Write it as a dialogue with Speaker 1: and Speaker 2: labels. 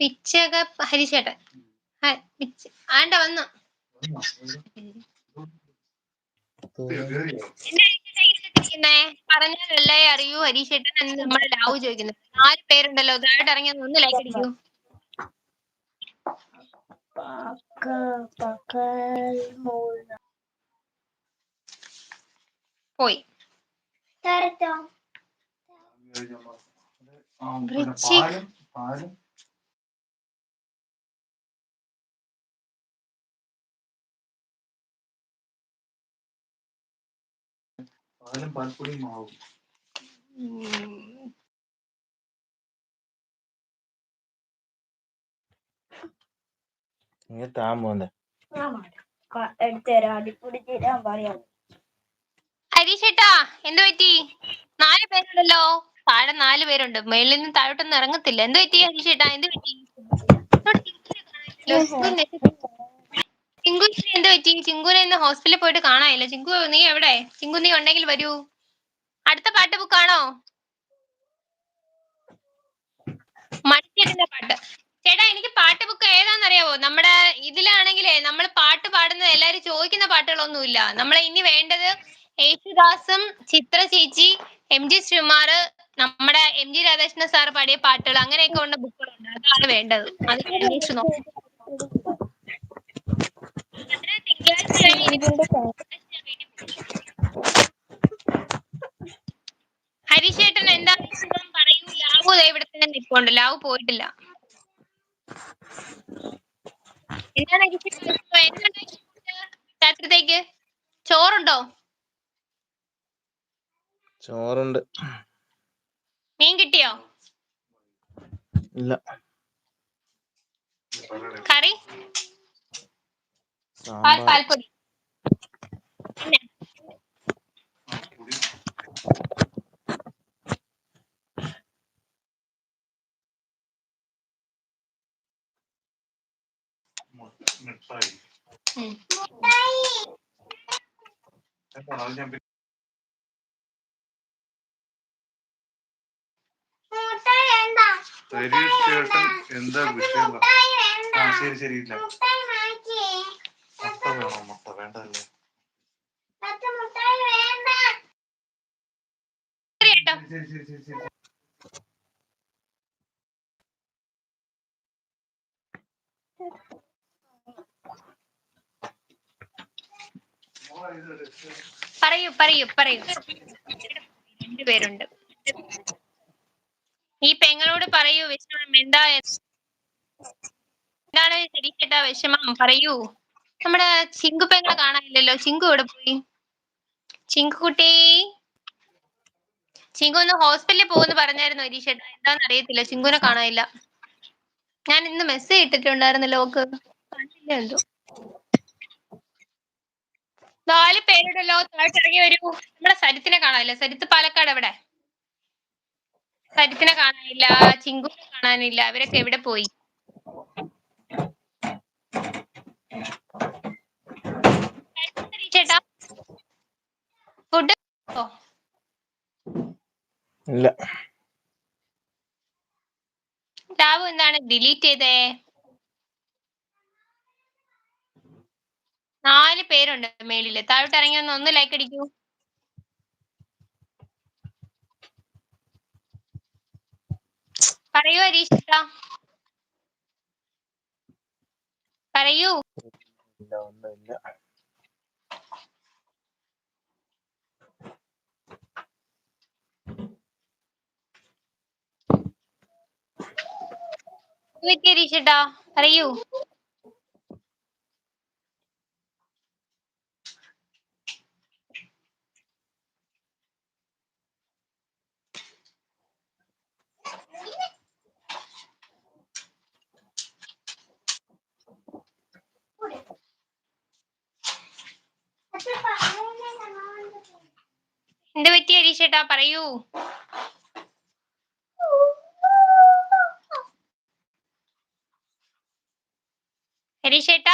Speaker 1: പിച്ചക ഹരിശേട്ടൻ. ആണ്ട വന്നു. പറഞ്ഞാലല്ലേ അറിയൂ ഹരീഷേട്ടൻ എന്ന് നമ്മുടെ ലാവു ചോദിക്കുന്നത്. നാല് പേരുണ്ടല്ലോ ഇതായിട്ട് ഇറങ്ങി ഒന്ന് ലൈക്ക് അടിക്കൂ. പോയി. വൃശ്ചിക.
Speaker 2: പാലും പാൽപ്പൊടിയും മാവും.
Speaker 3: നീ താൻ പോന്നെ
Speaker 4: എടുത്തുതരാം. അടിപ്പൊടി തരാൻ പറയാം
Speaker 1: ഹരീഷേട്ടാ എന്ത് പറ്റി? നാല് പേരുണ്ടല്ലോ. താഴെ നാല് പേരുണ്ട്. മേളിൽ നിന്ന് താഴോട്ടൊന്നും ഇറങ്ങത്തില്ല. എന്ത് പറ്റി ഹരീഷേട്ടാ എന്ത് പറ്റി? ചിങ്കുന് എന്ത് പറ്റി? ചിങ്കുനെ ഇന്ന് പോയിട്ട് കാണാനില്ല. ചിങ്കു നീ എവിടെ? ചിങ്കു നീ ഉണ്ടെങ്കിൽ വരൂ. അടുത്ത പാട്ട് ബുക്കാണോ മണിച്ചേട്ടന്റെ പാട്ട്. ചേട്ടാ എനിക്ക് പാട്ട് ബുക്ക് ഏതാണെന്നറിയാവോ? നമ്മുടെ ഇതിലാണെങ്കിലേ നമ്മൾ പാട്ട് പാടുന്നത് എല്ലാരും ചോദിക്കുന്ന പാട്ടുകളൊന്നുമില്ല. നമ്മളെ ഇനി വേണ്ടത് യേശുദാസും ചിത്ര ചേച്ചി എം ജി ശ്രീമാർ നമ്മുടെ എം ജി രാധാകൃഷ്ണൻ സാർ പാടിയ പാട്ടുകൾ അങ്ങനെയൊക്കെ ഉള്ള ബുക്കുകളുണ്ട് അതാണ് വേണ്ടത്. അത് അന്വേഷിച്ച് നോക്കാം. ഹരിശേട്ടൻ എന്താ വിഷയം പറയൂ. ലാവു ദേ ഇവിടെ തന്നെ നിൽപ്പുണ്ട് ലാവു പോയിട്ടില്ല. എന്താണ്? രാത്രിത്തേക്ക് ചോറുണ്ടോ?
Speaker 3: ചോറുണ്ട്.
Speaker 1: മീൻ കിട്ടിയോ?
Speaker 3: ഇല്ല.
Speaker 1: കറി? പാൽപ്പൊടി.
Speaker 2: മിഠായി അത് ഞാൻ ഹരീഷ് എന്താ വിഷയം ആ ശരി ശരി ഇല്ല മുട്ട വേണോ മുട്ട വേണ്ടല്ലേ
Speaker 1: ശരി
Speaker 2: ശരി ശരി ശരി
Speaker 1: പറയൂ പറയൂ പറയൂ. രണ്ടുപേരുണ്ട് ഈ പെങ്ങളോട് പറയൂ വിഷമം എന്താ എന്താണ് ശരിച്ചേട്ടാ വിഷമം? പറയൂ. നമ്മുടെ ചിങ്കു പെങ്ങളെ കാണാനില്ലല്ലോ. ചിങ്കു ഇവിടെ പോയി? ചിങ്കു കുട്ടി. ചിങ്കു ഒന്ന് ഹോസ്പിറ്റലിൽ പോകുന്നു പറഞ്ഞായിരുന്നു ഹരീഷേട്ടാ എന്താന്ന് അറിയത്തില്ല. ചിങ്കുനെ കാണാനില്ല. ഞാൻ ഇന്ന് മെസ്സേജ് ഇട്ടിട്ടുണ്ടായിരുന്നല്ലോ ഓക്ക്. കണ്ടില്ല എന്തോ. നാല് പേരുണ്ടല്ലോ. ഇറങ്ങി വരൂ. നമ്മളെ സരിത്തിനെ കാണാനില്ല. സരിത്ത് പാലക്കാട് എവിടെ? സരിത്തിനെ കാണാനില്ല. ചിങ്കുനെ കാണാനില്ല. അവരൊക്കെ എവിടെ പോയി? ചേട്ടാ ഫുഡ്
Speaker 3: ഇല്ല.
Speaker 1: ടാബ് എന്താണ് ഡിലീറ്റ് ചെയ്തേ? നാല് പേരുണ്ട് മേളിൽ. താഴോട്ട് ഇറങ്ങി ഒന്ന് ഒന്ന് ലൈക്ക് അടിക്കൂ. പറയൂ ഹരീഷേട്ടാ പറയൂ.
Speaker 3: ഇല്ല ഒന്നുമില്ല
Speaker 1: എന്ത് പറ്റി ഹരീഷേട്ടാ പറയൂ. ഹരീഷേട്ട